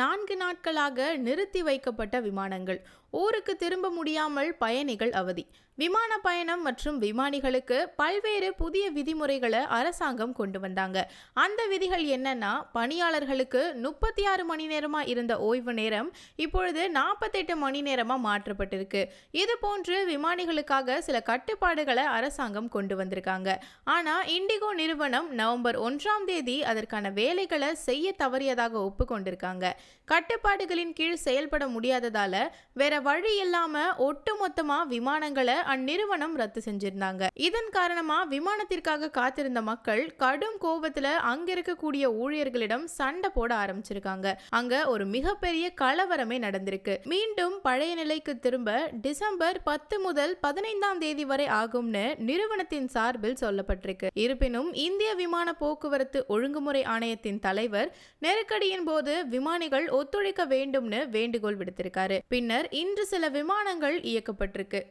நான்கு நாட்களாக நிறுத்தி வைக்கப்பட்ட விமானங்கள். ஊருக்கு திரும்ப முடியாமல் பயணிகள் அவதி. விமான பயணம் மற்றும் விமானிகளுக்கு பல்வேறு புதிய விதிமுறைகளை அரசாங்கம் கொண்டு வந்தாங்க. அந்த விதிகள் என்னன்னா பணியாளர்களுக்கு முப்பத்தி ஆறு மணி நேரமாக இருந்த ஓய்வு நேரம் இப்பொழுது நாற்பத்தெட்டு மணி நேரமாக மாற்றப்பட்டிருக்கு. இது போன்று விமானிகளுக்காக சில கட்டுப்பாடுகளை அரசாங்கம் கொண்டு வந்திருக்காங்க. ஆனால் இண்டிகோ நிறுவனம் நவம்பர் ஒன்றாம் தேதி அதற்கான வேலைகளை செய்ய தவறியதாக ஒப்புக்கொண்டிருக்காங்க. கட்டுப்பாடுகளின் கீழ் செயல்பட முடியாததால வேற வழி இல்லாம ஒட்டுமொத்தமா விமானங்களை அந்நிறுவனம் ரத்து செஞ்சிருந்தாங்க. இதன் காரணமா விமானத்திற்காக காத்திருந்த மக்கள் கடும் கோபத்துல அங்க இருக்கக்கூடிய ஊழியர்களிடம் சண்டை போட ஆரம்பிச்சிருக்காங்க. அங்க ஒரு மிகப்பெரிய கலவரமே நடந்திருக்கு. மீண்டும் பழைய நிலைக்கு திரும்ப டிசம்பர் பத்து முதல் பதினைந்தாம் தேதி வரை ஆகும்னு நிறுவனத்தின் சார்பில் சொல்லப்பட்டிருக்கு. இருப்பினும் இந்திய விமான போக்குவரத்து ஒழுங்குமுறை ஆணையத்தின் தலைவர் நெருக்கடியின் போது விமானிகள் ஒத்துழைக்க வேண்டும்னு வேண்டுகோள் விடுத்திருக்காரு. பின்னர் இன்று சில விமானங்கள் இயக்கப்பட்டிருக்கு.